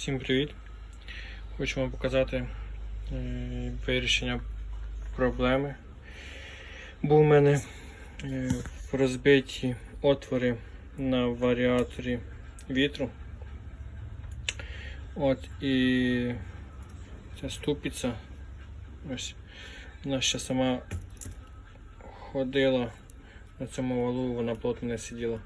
Всім привіт! Хочу вам показати е, вирішення проблеми. Був у мене е, розбиті отвори на варіаторі вітру. От і ця ступиця. Ось вона ще сама ходила на цьому валу, вона плотно не сиділа.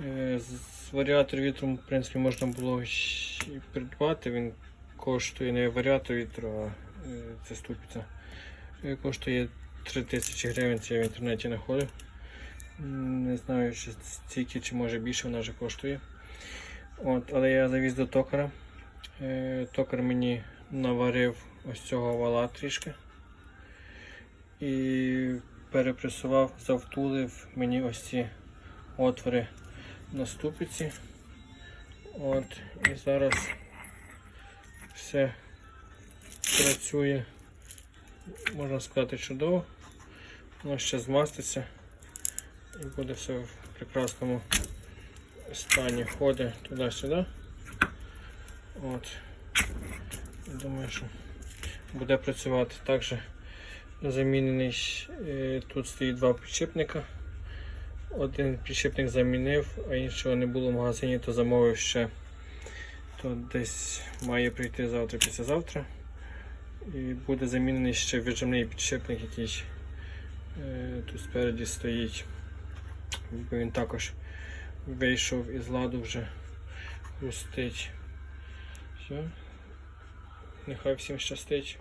Е, З варіатор вітру, в принципі, можна було і придбати. Він коштує не варіатор вітру, а е, це ступиця. Е, Коштує 3000 гривень, це я в інтернеті знаходив. Не знаю, чи стільки, чи може більше вона вже коштує. От, але я завіз до токара. Токар мені наварив ось цього вала трішки. І перепресував, завтулив мені ось ці отвори на ступиці. От, і зараз все працює, можна сказати, чудово. Воно ще змаститься і буде все в прекрасному стані. Ходить туди-сюди. От. Думаю, що буде працювати. Також замінений е, тут стоїть два підшипника. Один підшипник замінив, а іншого не було в магазині, то замовив ще. То десь має прийти завтра післязавтра. І буде замінений ще віджимний підшипник, який е, тут спереді стоїть. Бо він також вийшов із ладу вже хрустить. Все. Нехай всім щастить.